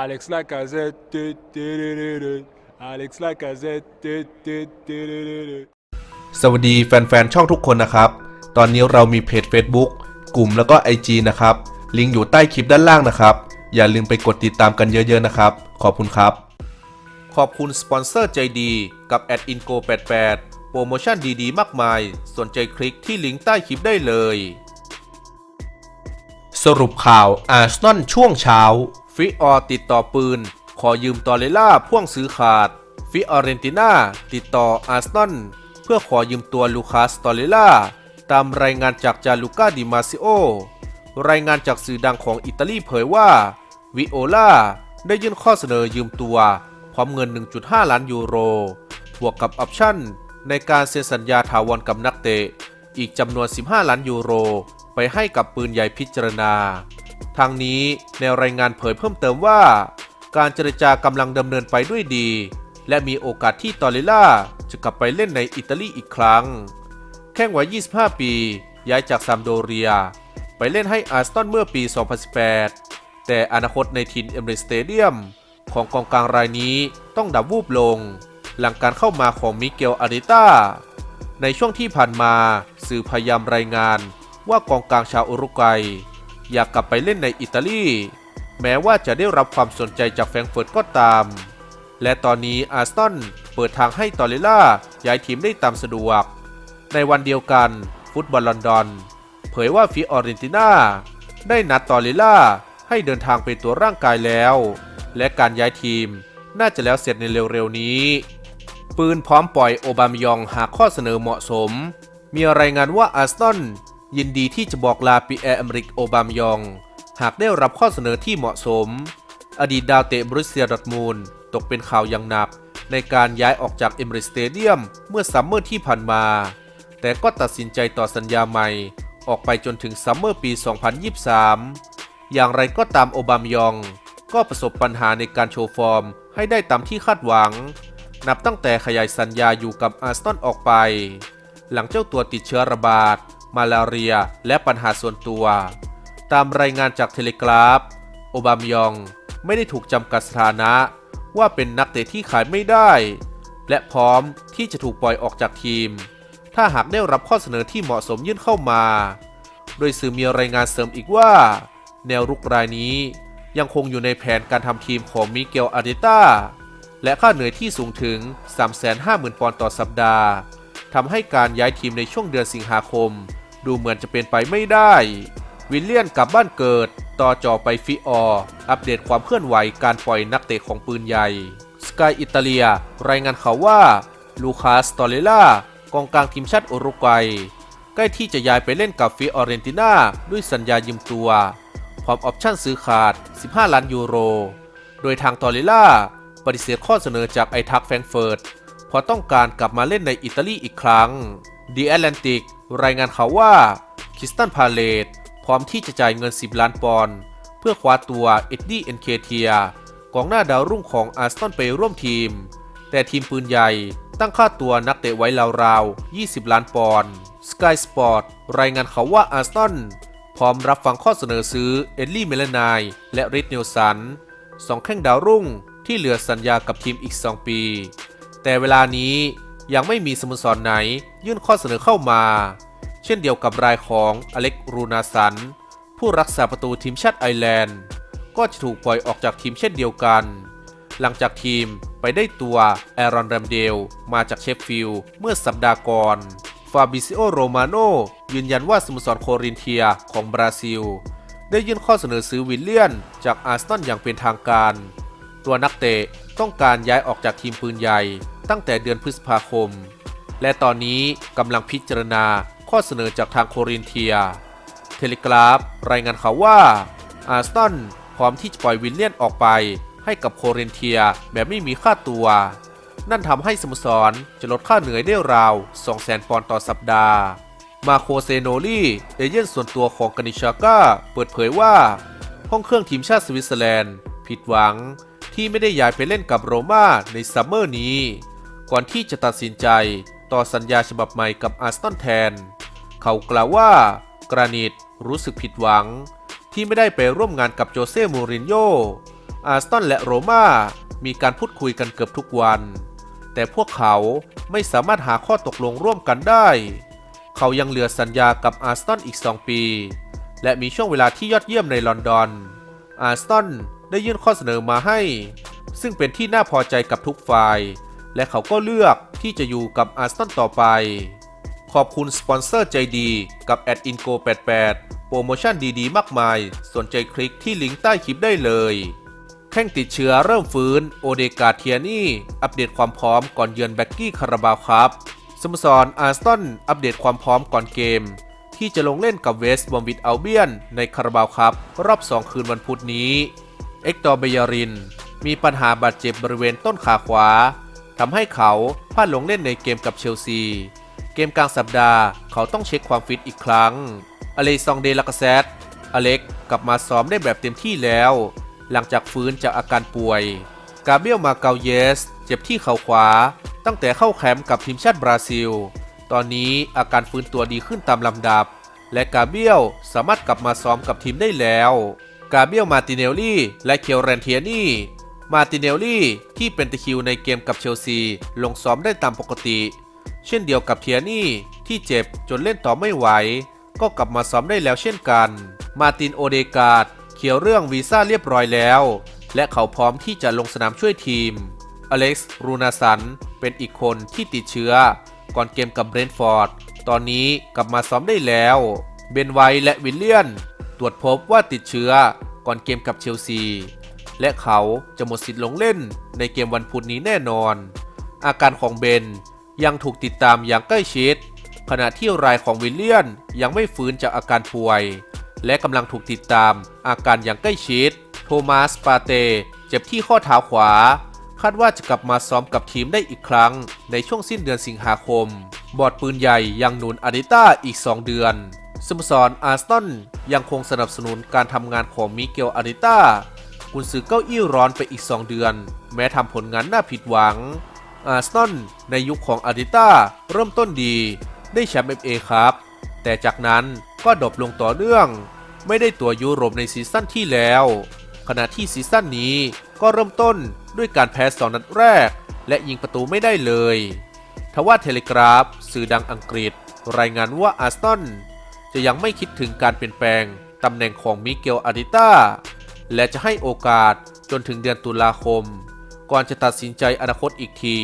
Alex Lacazette. Alex Lacazette. สวัสดีแฟนๆ ช่องทุกคนนะครับ ตอนนี้เรามีเพจ Facebook กลุ่มแล้วก็ IG นะครับ ลิงก์อยู่ใต้คลิปด้านล่างนะครับ อย่าลืมไปกดติดตามกันเยอะๆนะครับ ขอบคุณครับ ขอบคุณสปอนเซอร์ใจดีกับ a d i n g o 88โปรโมชั่นดีๆ มากมาย สนใจคลิกที่ลิงก์ใต้คลิปได้เลย สรุปข่าวอาร์เซนอลช่วงเช้า ฟิออร์ติดต่อปืน ขอยืมตอเลล่าพ่วงซื้อขาด ฟิออเรนติน่าติดต่ออาร์ซนอลเพื่อขอยืมตัวลูคัสตอเลล่าตามรายงานจากจาลูก้าดิมาซิโอ รายงานจากสื่อดังของอิตาลีเผยว่า วิโอลาได้ยื่นข้อเสนอยืมตัว พร้อมเงิน 1.5 ล้านยูโร บวกกับออปชั่น ในการเซ็นสัญญาถาวรกับนักเตะ อีกจำนวน 15 ล้านยูโร ไปให้กับปืนใหญ่พิจารณา ทางนี้ในรายงานเผยเพิ่มเติมว่า การเจรจากำลังดำเนินไปด้วยดี และมีโอกาสที่ตอริล่าจะกลับไปเล่นในอิตาลีอีกครั้ง แข้งวัย 25 ปี ย้ายจากซัมโดเรีย ไปเล่นให้อาร์เซนเมื่อปี 2018 แต่อนาคตในทินเอมเรสเตเดียมของกองกลางรายนี้ต้องดับวูบลง หลังการเข้ามาของมิเกลอาริต้าในช่วงที่ผ่านมาสื่อพยายามรายงานว่ากองกลางชาวอุรุกวัย อยากกลับไปเล่นในอิตาลี แม้ว่าจะได้รับความสนใจจากแฟรงเฟิร์ตก็ตาม และตอนนี้อาร์เซนเปิดทางให้ตอเรล่าย้ายทีมได้ตามสะดวก ในวันเดียวกัน ฟุตบอลลอนดอน เผยว่าฟิออเรนติน่าได้นัดตอเรล่าให้เดินทางไปตัวร่างกายแล้ว และการย้ายทีมน่าจะแล้วเสร็จในเร็วๆนี้ ปืนพร้อมปล่อยโอบามยองหากข้อเสนอเหมาะสม มีรายงานว่าอาร์เซน ยินดีที่จะบอกลาปีแอร์อเมริกโอบามยอง หากได้รับข้อเสนอที่เหมาะสม อดีตดาวเตะบรุสเซียดอทมูลตกเป็นข่าวอย่างหนัก ในการย้ายออกจากเอมเรสเตเดียมเมื่อซัมเมอร์ที่ผ่านมา แต่ก็ตัดสินใจต่อสัญญาใหม่ ออกไปจนถึงซัมเมอร์ปี 2023 อย่างไรก็ตามโอบามยอง ก็ประสบปัญหาในการโชว์ฟอร์ม ให้ได้ตามที่คาดหวัง นับตั้งแต่ขยายสัญญาอยู่กับอาร์เซนออกไป หลังเจ้าตัวติดเชื้อระบาด มาลาเรีย และปัญหาส่วนตัว ตามรายงานจากเทเลกราฟ โอบามยองไม่ได้ถูกจำกัดสถานะ ว่าเป็นนักเตะที่ขายไม่ได้ และพร้อมที่จะถูกปล่อยออกจากทีม ถ้าหากได้รับข้อเสนอที่เหมาะสมยื่นเข้ามา โดยสื่อมีรายงานเสริมอีกว่า แนวรุกรายนี้ยังคงอยู่ในแผนการทำทีมของมิเกลอาร์เดต้าและค่าเหนื่อยที่สูงถึง 350,000 ปอนด์ต่อสัปดาห์ทำให้การย้ายทีมในช่วงเดือนสิงหาคม ดูเหมือนจะเป็นไปไม่ได้ วิลเลียนกลับบ้านเกิด ต่อจอไปฟิออ อัปเดตความเคลื่อนไหวการปล่อยนักเตะของปืนใหญ่สกายอิตาเลีย รายงานข่าวว่า ลูคาสตอเรล่ากองกลางทีมชาติอุรุกวัย ใกล้ที่จะย้ายไปเล่นกับฟิออเรนติน่าด้วยสัญญายืมตัว พร้อมออปชั่นซื้อขาด 15 ล้านยูโร โดยทางตอริล่าปฏิเสธข้อเสนอจากไอทักแฟรงเฟิร์ตเพราะต้องการกลับมาเล่นในอิตาลีอีกครั้ง The Atlantic รายงานข่าวว่าคิสตันพาเลตพร้อมที่จะจ่ายเงิน 10 ล้านปอนด์เพื่อคว้าตัวเอ็ดดี้เอ็นเคเทียกองหน้าดาวรุ่งของอาร์เซนไปร่วมทีม แต่ทีมปืนใหญ่ตั้งค่าตัวนักเตะไว้ราวๆ 20 ล้านปอนด์ Sky Sport รายงานข่าวว่าอาร์เซนพร้อมรับฟังข้อเสนอซื้อเอลลี่เมลนายและริดเนลสันสองแข้งดาวรุ่งที่เหลือสัญญากับทีมอีก 2 ปี แต่เวลานี้ ยังไม่มีสโมสรไหนยื่นข้อเสนอเข้ามา เช่นเดียวกับรายของอเล็กรูนาสัน ผู้รักษาประตูทีมชาติไอร์แลนด์ ก็จะถูกปล่อยออกจากทีมเช่นเดียวกัน หลังจากทีมไปได้ตัวแอรอนแรมเดลมาจากเชฟฟิลด์เมื่อสัปดาห์ก่อนฟาบิซิโอโรมาโนยืนยันว่าสโมสรโครินเทียของบราซิล ได้ยื่นข้อเสนอซื้อวิลเลียน จากอาร์เซนอลอย่างเป็นทางการ ตัวนักเตะต้องการย้ายออกจากทีมปืนใหญ่ ตั้งแต่เดือนพฤษภาคม และตอนนี้กำลังพิจารณาข้อเสนอจากทางโครินเทีย เทเลกราฟ รายงานข่าวว่า อาร์เซนพร้อมที่จะปล่อยวิลเลียนออกไปให้กับโครินเทียแบบไม่มีค่าตัว นั่นทำให้สโมสรจะลดค่าเหนื่อยได้ราว 200,000 ปอนด์ต่อสัปดาห์ มาโคเซโนลี่เอเย่นส่วนตัวของกานิชาก้าเปิดเผยว่า ห้องเครื่องทีมชาติสวิตเซอร์แลนด์ ผิดหวังที่ไม่ได้ย้ายไปเล่นกับโรม่าในซัมเมอร์นี้ ก่อนที่จะตัดสินใจต่อสัญญาฉบับใหม่กับอาร์เซนแทน เขากล่าวว่ากรานิตรู้สึกผิดหวัง ที่ไม่ได้ไปร่วมงานกับโจเซ่มูรินโญ่อาร์สตันและโรม่ามีการพูดคุยกันเกือบทุกวัน แต่พวกเขาไม่สามารถหาข้อตกลงร่วมกันได้ เขายังเหลือสัญญากับอาร์สตันอีก 2 ปี และมีช่วงเวลาที่ยอดเยี่ยมในลอนดอน อาร์สตันได้ยื่นข้อเสนอมาให้ ซึ่งเป็นที่น่าพอใจกับทุกฝ่าย และเขาก็เลือกที่จะอยู่กับอาร์สตันต่อไป ขอบคุณสปอนเซอร์ใจดีกับ a d i n g o 88โปรโมชั่นดีๆ มากมาย สนใจคลิกที่ลิงก์ใต้คลิปได้เลย แข้งติดเชื้อเริ่มฟื้นโอเดกาเทียนี่ อัปเดตความพร้อมก่อนเยือนแบ็กกี้คาราบาวครับสโมสรอาร์สตันอัปเดตความพร้อมก่อนเกม ที่จะลงเล่นกับเวสต์บอมวิดอัลเบียน ในคาราบาวครับ รอบ 2 คืนวันพุธนี้ เอ็กตอร์เบยาริน มีปัญหาบาดเจ็บบริเวณต้นขาขวา ทำให้เขาพลาดลงเล่นในเกมกับเชลซี เกมกลางสัปดาห์เขาต้องเช็คความฟิตอีกครั้ง อเลซองเดลากาเซตอเล็กกลับมาซ้อมได้แบบเต็มที่แล้ว หลังจากฟื้นจากอาการป่วย กาเบียลมาเกาเยส เจ็บที่เข่าขวา ตั้งแต่เข้าแคมป์กับทีมชาติบราซิล ตอนนี้อาการฟื้นตัวดีขึ้นตามลำดับ และกาเบียลสามารถกลับมาซ้อมกับทีมได้แล้ว กาเบียลมาติเนลลี่ และเคียวแรนเทียนี่ มาติเนลลี่ที่เป็นตะคิวในเกมกับเชลซี ลงซ้อมได้ตามปกติ เช่นเดียวกับเทียนี่ที่เจ็บจนเล่นต่อไม่ไหว ก็กลับมาซ้อมได้แล้วเช่นกัน มาตินโอเดกาดเขียวเรื่องวีซ่าเรียบร้อยแล้ว และเขาพร้อมที่จะลงสนามช่วยทีม อเล็กซ์ รูนาสัน เป็นอีกคนที่ติดเชื้อ ก่อนเกมกับเบรนท์ฟอร์ด ตอนนี้กลับมาซ้อมได้แล้ว เบนไวท์และวิลเลียน ตรวจพบว่าติดเชื้อก่อนเกมกับเชลซี และเขาจะหมดสิทธิ์ลงเล่นในเกมวันพุธนี้แน่นอน อาการของเบนยังถูกติดตามอย่างใกล้ชิด ขณะที่รายของวิลเลียนยังไม่ฟื้นจากอาการป่วย และกำลังถูกติดตามอาการอย่างใกล้ชิด โทมัสปาเตเจ็บที่ข้อเท้าขวา คาดว่าจะกลับมาซ้อมกับทีมได้อีกครั้ง ในช่วงสิ้นเดือนสิงหาคม บอร์ดปืนใหญ่ยังหนุนอาดิต้าอีก 2 เดือนสโมสรอาร์สตันยังคงสนับสนุนการทำงานของมิเกลอาดิต้า กุนซือเก้าอี้ร้อนไปอีก 2 เดือน แม้ทำผลงานน่าผิดหวัง อาร์สตันในยุคของอาดิต้าเริ่มต้นดี ได้แชมป์เอฟเอครับ แต่จากนั้นก็ดรอปลงต่อเนื่อง ไม่ได้ตัวยุโรปในซีซั่นที่แล้ว ขณะที่ซีซั่นนี้ก็เริ่มต้นด้วยการแพ้สองนัดแรก และยิงประตูไม่ได้เลยทว่าเทเลกราฟ สื่อดังอังกฤษ รายงานว่าอาร์สตันจะยังไม่คิดถึงการเปลี่ยนแปลงตำแหน่งของมิเกลอาดิต้า และจะให้โอกาสจนถึงเดือนตุลาคม ก่อนจะตัดสินใจอนาคตอีกที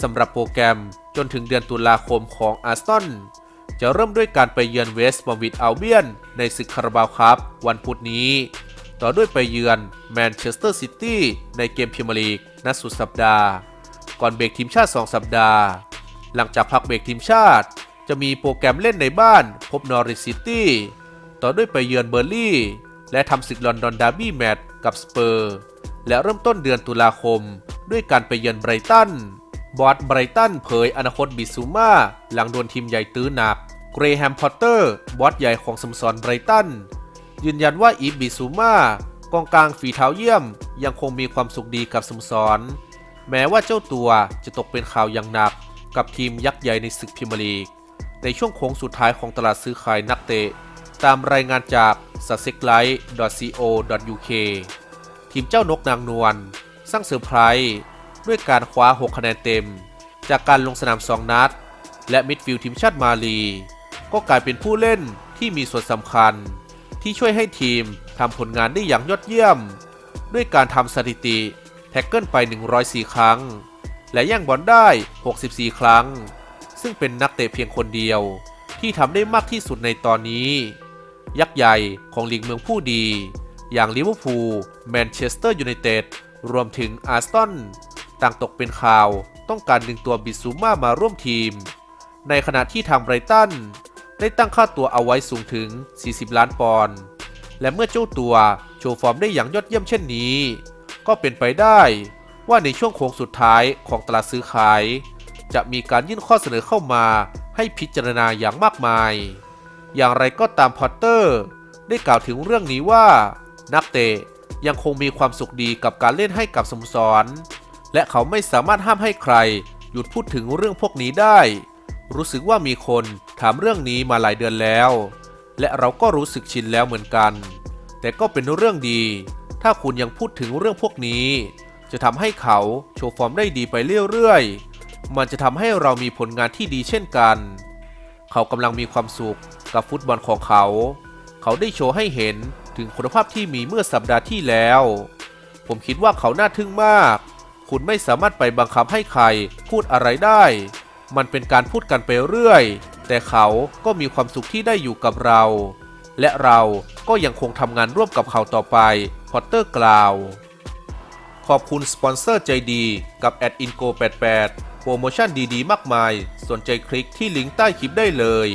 สำหรับโปรแกรมจนถึงเดือนตุลาคมของอาร์สตันจะเริ่มด้วยการไปเยือนเวสต์บอมวิดอัลเบียน ในศึกคาราบาวครับ วันพุธนี้ ต่อด้วยไปเยือนแมนเชสเตอร์ซิตี้ในเกมพรีเมียร์ลีกนัดสุดสัปดาห์ ก่อนเบรกทีมชาติ 2 สัปดาห์ หลังจากพักเบรกทีมชาติ จะมีโปรแกรมเล่นในบ้านพบนอริสซิตี้ ต่อด้วยไปเยือนเบอร์ลี่ และทำศึกลอนดอนดาร์บี้แมตช์กับสเปอร์ และเริ่มต้นเดือนตุลาคม ด้วยการไปเยือนไบรตัน บอสไบรตันเผยอนาคตบิซูมาหลังโดนทีมใหญ่ตื้อหนัก เกรแฮมพอตเตอร์ บอสใหญ่ของสมสรไบรตัน ยืนยันว่าอีฟบิซูมากองกลางฝีเท้าเยี่ยม ยังคงมีความสุขดีกับสมสรแม้ว่าเจ้าตัวจะตกเป็นข่าวอย่างหนัก กับทีมยักษ์ใหญ่ในศึกพรีเมียร์ลีกในช่วงโค้งสุดท้ายของตลาดซื้อขายนักเตะ ตามรายงานจาก s u s s e x l i g h t co uk ทีมเจ้านกนางนวลสร้างเซอร์ไพรส์ด้วยการคว้า 6 คะแนนเต็ม จากการลงสนาม 2 นัด และมิดฟิลด์ทีมชาติมาลี ก็กลายเป็นผู้เล่นที่มีส่วนสำคัญ ที่ช่วยให้ทีมทำผลงานได้อย่างยอดเยี่ยม ด้วยการทำสถิติ แท็กเกิลไป 104 ครั้ง และแย่งบอลได้ 64 ครั้ง ซึ่งเป็นนักเตะเพียงคนเดียวที่ทำได้มากที่สุดในตอนนี้ ยักษ์ใหญ่ของลีกเมืองผู้ดี อย่างลิเวอร์พูลแมนเชสเตอร์ยูไนเต็ดรวมถึงอาร์สตันต่างตกเป็นข่าวต้องการดึงตัวบิซูม่ามาร่วมทีม ในขณะที่ทางไบรตันได้ตั้งค่าตัวเอาไว้สูงถึง 40 ล้านปอนด์และเมื่อเจ้าตัวโชว์ฟอร์มได้อย่างยอดเยี่ยมเช่นนี้ ก็เป็นไปได้ว่าในช่วงโค้งสุดท้ายของตลาดซื้อขาย จะมีการยื่นข้อเสนอเข้ามาให้พิจารณาอย่างมากมาย อย่างไรก็ตามพอตเตอร์ ได้กล่าวถึงเรื่องนี้ว่า นักเตะยังคงมีความสุขดีกับการเล่นให้กับสโมสร และเขาไม่สามารถห้ามให้ใคร หยุดพูดถึงเรื่องพวกนี้ได้ รู้สึกว่ามีคนถามเรื่องนี้มาหลายเดือนแล้ว และเราก็รู้สึกชินแล้วเหมือนกัน แต่ก็เป็นเรื่องดี ถ้าคุณยังพูดถึงเรื่องพวกนี้ จะทำให้เขาโชว์ฟอร์มได้ดีไปเรื่อยๆมันจะทำให้เรามีผลงานที่ดีเช่นกัน เขากำลังมีความสุข กับฟุตบอลของเขา เขาได้โชว์ให้เห็นถึงคุณภาพที่มีเมื่อสัปดาห์ที่แล้ว ผมคิดว่าเขาน่าทึ่งมาก คุณไม่สามารถไปบังคับให้ใครพูดอะไรได้ มันเป็นการพูดกันไปเรื่อย แต่เขาก็มีความสุขที่ได้อยู่กับเรา และเราก็ยังคงทำงานร่วมกับเขาต่อไป พอตเตอร์กล่าว ขอบคุณสปอนเซอร์ใจดีกับ a d i n g o 88โปรโมชั่นดีๆ มากมาย สนใจคลิกที่ลิงก์ใต้คลิปได้เลย